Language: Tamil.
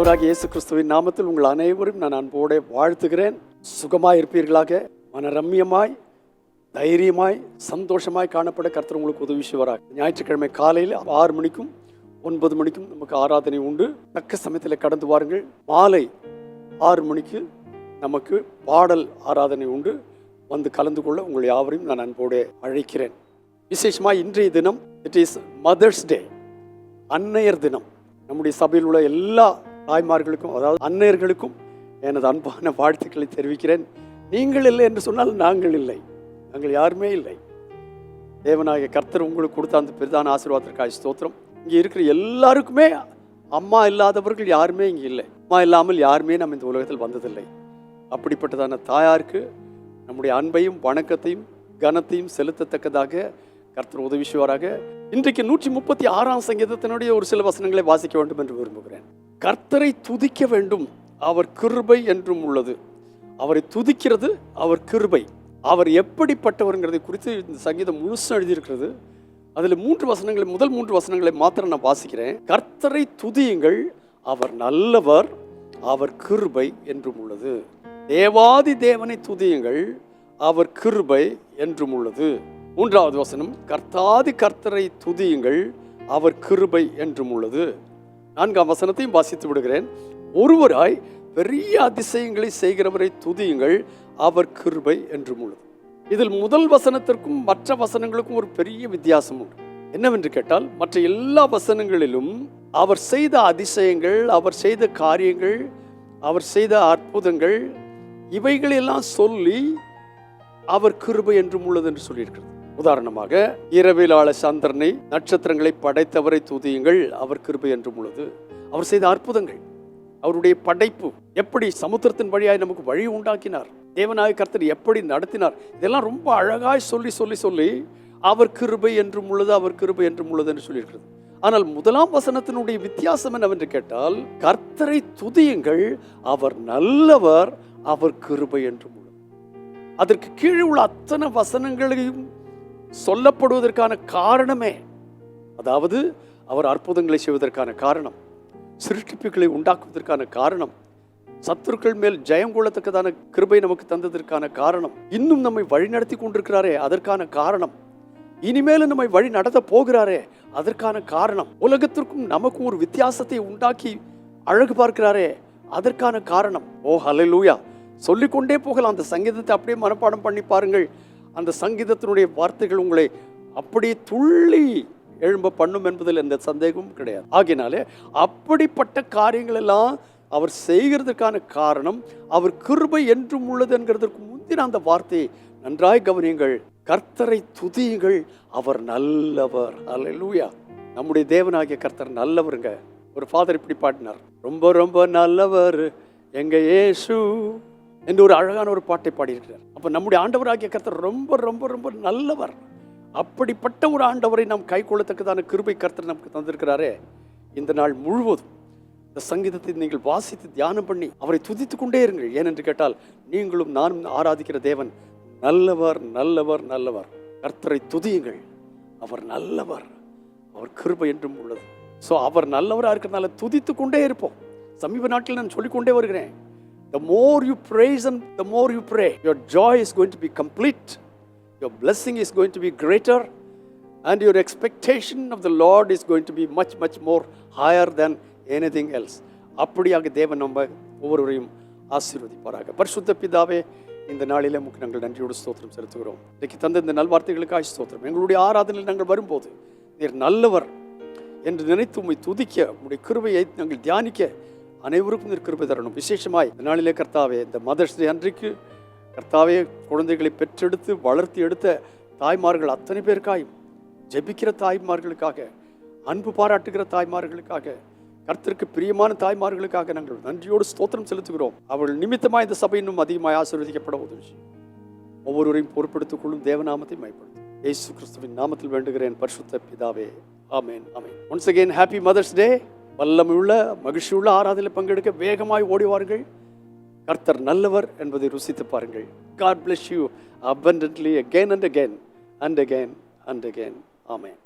ஆண்டவராக இயேசு கிறிஸ்துவின் நாமத்தில் உங்கள் அனைவரும் நான் அன்போடு வாழ்த்துகிறேன். சுகமாக இருப்பீர்களாக மனரம்யமாய் தைரியமாய் சந்தோஷமாய் காணப்பட கர்த்தர் உங்களுக்கு உதவி செய்வாராக ஞாயிற்றுக்கிழமை காலையில் ஆறு மணிக்கும் ஒன்பது மணிக்கும் நமக்கு ஆராதனை உண்டு. தக்க சமயத்தில் கடந்து வாருங்கள். மாலை ஆறு மணிக்கு நமக்கு பாடல் ஆராதனை உண்டு. வந்து கலந்து கொள்ள உங்கள் யாவரையும் நான் அன்போடு அழைக்கிறேன். விசேஷமாக இன்றைய தினம் இட் இஸ் மதர்ஸ் டே அன்னையர் தினம். நம்முடைய சபையில் உள்ள எல்லா தாய்மார்களுக்கும் அதாவது அன்னையர்களுக்கும் எனது அன்பான வாழ்த்துக்களை தெரிவிக்கிறேன். நீங்கள் இல்லை என்று சொன்னால் நாங்கள் இல்லை. நாங்கள் யாருமே இல்லை. தேவனாகிய கர்த்தர் உங்களுக்கு கொடுத்த அந்த பெரிதான ஆசீர்வாதத்திற்காக ஸ்தோத்திரம். இங்கே இருக்கிற எல்லாருக்குமே அம்மா இல்லாதவர்கள் யாருமே இங்கே இல்லை. அம்மா இல்லாமல் யாருமே நம்ம இந்த உலகத்தில் வந்ததில்லை. அப்படிப்பட்டதான தாயாருக்கு நம்முடைய அன்பையும் வணக்கத்தையும் கனத்தையும் செலுத்தத்தக்கதாக கர்த்தர் உதவி செய்வாராக இன்றைக்கு நூற்றி முப்பத்தி ஆறாம் சங்கீதத்தினுடைய ஒரு சில வசனங்களை வாசிக்க வேண்டும் என்று விரும்புகிறேன். கர்த்தரை துதிக்க வேண்டும். அவர் கிருபை என்றும் உள்ளது. அவரை துதிக்கிறது அவர் கிருபை. அவர் எப்படிப்பட்டவருங்கிறதை குறித்து இந்த சங்கீதம் முழுசும் எழுதியிருக்கிறது. அதில் மூன்று வசனங்களை முதல் மூன்று வசனங்களை மாத்திரம் நான் வாசிக்கிறேன். கர்த்தரை துதியுங்கள் அவர் நல்லவர் அவர் கிருபை என்றும் உள்ளது. தேவாதி தேவனை துதியுங்கள் அவர் கிருபை என்றும் உள்ளது. மூன்றாவது வசனம் கர்த்தாதி கர்த்தரை துதியுங்கள் அவர் கிருபை என்றும் உள்ளது. நான்காம் வசனத்தையும் வாசித்து விடுகிறேன். ஒருவராய் பெரிய அதிசயங்களை செய்கிறவரை துதியுங்கள் அவர் கிருபை என்று உள்ளது. இதில் முதல் வசனத்திற்கும் மற்ற வசனங்களுக்கும் ஒரு பெரிய வித்தியாசம் உண்டு. என்னவென்று கேட்டால் மற்ற எல்லா வசனங்களிலும் அவர் செய்த அதிசயங்கள் அவர் செய்த காரியங்கள் அவர் செய்த அற்புதங்கள் இவைகளெல்லாம் சொல்லி அவர் கிருபை என்றும் உள்ளது என்று சொல்லியிருக்கிறது. உதாரணமாக இரவிலாள சந்திரனை நட்சத்திரங்களை படைத்தவரை துதியுங்கள் அவர் கிருபை என்றும் உள்ளது. அவர் செய்த அற்புதங்கள் அவருடைய படைப்பு எப்படி சமுத்திரத்தின் வழியாய் நமக்கு வழி உண்டாக்கினார் தேவநாய கர்த்தர் எப்படி நடத்தினார் இதெல்லாம் ரொம்ப அழகாய் சொல்லி சொல்லி சொல்லி அவர் கிருபை என்றும் உள்ளது அவர் கிருபை என்றும் உள்ளது என்று சொல்லியிருக்கிறது. ஆனால் முதலாம் வசனத்தினுடைய வித்தியாசம் என்னவென்று கேட்டால் கர்த்தரை துதியுங்கள் அவர் நல்லவர் அவர் கிருபை என்றும் உள்ளது. அதற்கு கீழே உள்ள அத்தனை வசனங்களையும் சொல்லப்படுவதற்கான காரணமே அதாவது அவர் அற்புதங்களை செய்வதற்கான காரணம் சிருஷ்டிப்புகளை உண்டாக்குவதற்கான காரணம் சத்துருக்கள் மேல் ஜெயம் கொள்ளத்தக்கதான கிருபை நமக்கு தந்ததற்கான காரணம் இன்னும் நம்மை வழி நடத்தி கொண்டிருக்கிறாரே அதற்கான காரணம். இனிமேலும் நம்மை வழி நடத்த போகிறாரே அதற்கான காரணம். உலகத்திற்கும் நமக்கும் ஒரு வித்தியாசத்தை உண்டாக்கி அழகு பார்க்கிறாரே அதற்கான காரணம். ஓ ஹalleluya. சொல்லிக்கொண்டே போகலாம். அந்த சங்கீதத்தை அப்படியே மனப்பாடம் பண்ணி பாருங்கள். அந்த சங்கீதத்தினுடைய வார்த்தைகள் உங்களை அப்படி துள்ளி எழும்ப பண்ணும் என்பதில் எந்த சந்தேகமும் கிடையாது. ஆகினாலே அப்படிப்பட்ட காரியங்கள் எல்லாம் அவர் செய்கிறதுக்கான காரணம் அவர் கிருபை என்றும் உள்ளது என்கிறதற்கு முந்தின அந்த வார்த்தையை நன்றாய் கவனியுங்கள். கர்த்தரை துதியுங்கள். அவர் நல்லவர். அலலூயா நம்முடைய தேவனாகிய கர்த்தர் நல்லவருங்க. ஒரு ஃபாதர் இப்படி பாடினார். ரொம்ப ரொம்ப நல்லவர். எங்க ஏசு என்று ஒரு அழகான ஒரு பாட்டை பாடியிருக்கிறார். அப்போ நம்முடைய ஆண்டவராகிய கர்த்தர் ரொம்ப ரொம்ப ரொம்ப நல்லவர். அப்படிப்பட்ட ஒரு ஆண்டவரை நாம் கை கொள்ளத்தக்கதான கிருபை கர்த்தர் நமக்கு தந்திருக்கிறாரே. இந்த நாள் முழுவதும் இந்த சங்கீதத்தை நீங்கள் வாசித்து தியானம் பண்ணி அவரை துதித்து கொண்டே இருங்கள். ஏனென்று கேட்டால் நீங்களும் நானும் ஆராதிக்கிற தேவன் நல்லவர் நல்லவர் நல்லவர். கர்த்தரை துதியுங்கள். அவர் நல்லவர். அவர் கிருபை என்றும் உள்ளது. ஸோ அவர் நல்லவராக இருக்கிறதுனால துதித்து கொண்டே இருப்போம். சமீப நாட்டில் நான் சொல்லிக்கொண்டே வருகிறேன். The more you praise Him, the more you pray. Your joy is going to be complete. Your blessing is going to be greater. And your expectation of the lord is going to be much much more higher than anything else. அப்படியாக தேவன் நம்ம ஒவ்வொருவரையும் ஆசீர்வதிப்பாராக. பரிசுத்த பிதாவே இந்த நாளில் முக்கு நாங்கள் நன்றியோடு ஸ்தோத்திரம் செலுத்துகிறோம். இன்னைக்கு தந்த இந்த நல்வார்த்தைகளுக்காக ஸ்தோத்திரம். எங்களுடைய ஆராதனையில் நாங்கள் வரும்போது நீர் நல்லவர் என்று நினைத்து உண்மை துதிக்க உங்களுடைய கிருபையை நாங்கள் தியானிக்க அனைவருக்கும் நீர் தரணும். விசேஷமாய் இந்த நாளிலே கர்த்தாவே இந்த மதர்ஸ் டே அன்றைக்கு கர்த்தாவே குழந்தைகளை பெற்றெடுத்து வளர்த்தி எடுத்த தாய்மார்கள் அத்தனை பேருக்காயும் ஜெபிக்கிற தாய்மார்களுக்காக அன்பு பாராட்டுகிற தாய்மார்களுக்காக கர்த்தருக்கு பிரியமான தாய்மார்களுக்காக நாங்கள் நன்றியோடு ஸ்தோத்திரம் செலுத்துகிறோம். அவர்கள் நிமித்தமாக இந்த சபை இன்னும் அதிகமாக ஆசீர்வதிக்கப்பட உதவி ஒவ்வொருவரையும் பொறுப்பெடுத்துக் கொள்ளும் தேவநாமத்தை மயப்படுத்தும் இயேசு கிறிஸ்துவின் நாமத்தில் வேண்டுகிறேன் பரிசுத்த பிதாவே. ஆமேன் ஆமேன். Once again happy mother's day வல்லமையுள்ள மகிழ்ச்சியுள்ள ஆராதனையில் பங்கெடுக்க வேகமாய் ஓடிவாருங்கள் கர்த்தர் நல்லவர் என்பதை ருசித்து பாருங்கள். God bless you abundantly again and again and again and again amen